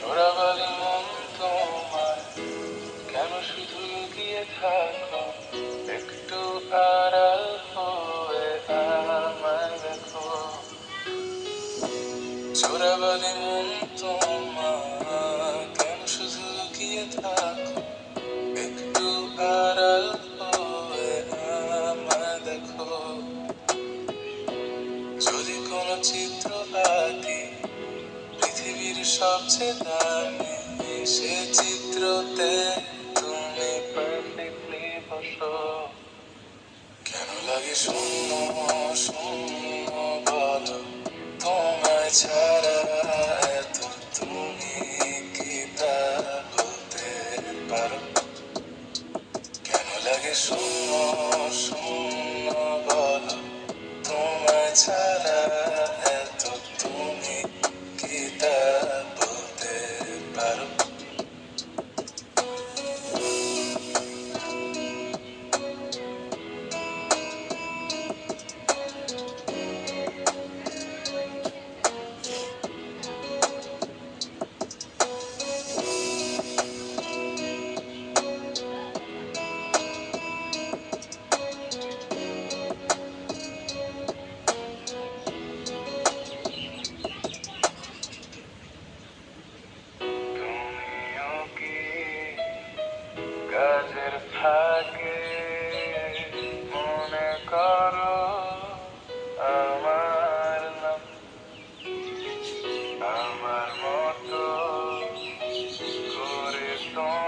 চোরাবালি মন তোমার কেন শুধু গিয়ে থাকো? একটু আড়াল হয়ে আমার দেখো। চোরাবালি মন তোমার কেন শুধু গিয়ে থাকো? সবচেয়ে দামি সে চিত্রতে তুমি পারফেক্টলি বসো। কেন লাগে শূন্য শূন্য বলো? তোমায় ছাড়া এত তুমি কি তা বলতে পারো? কেন লাগে শূন্য শূন্য করে তোমার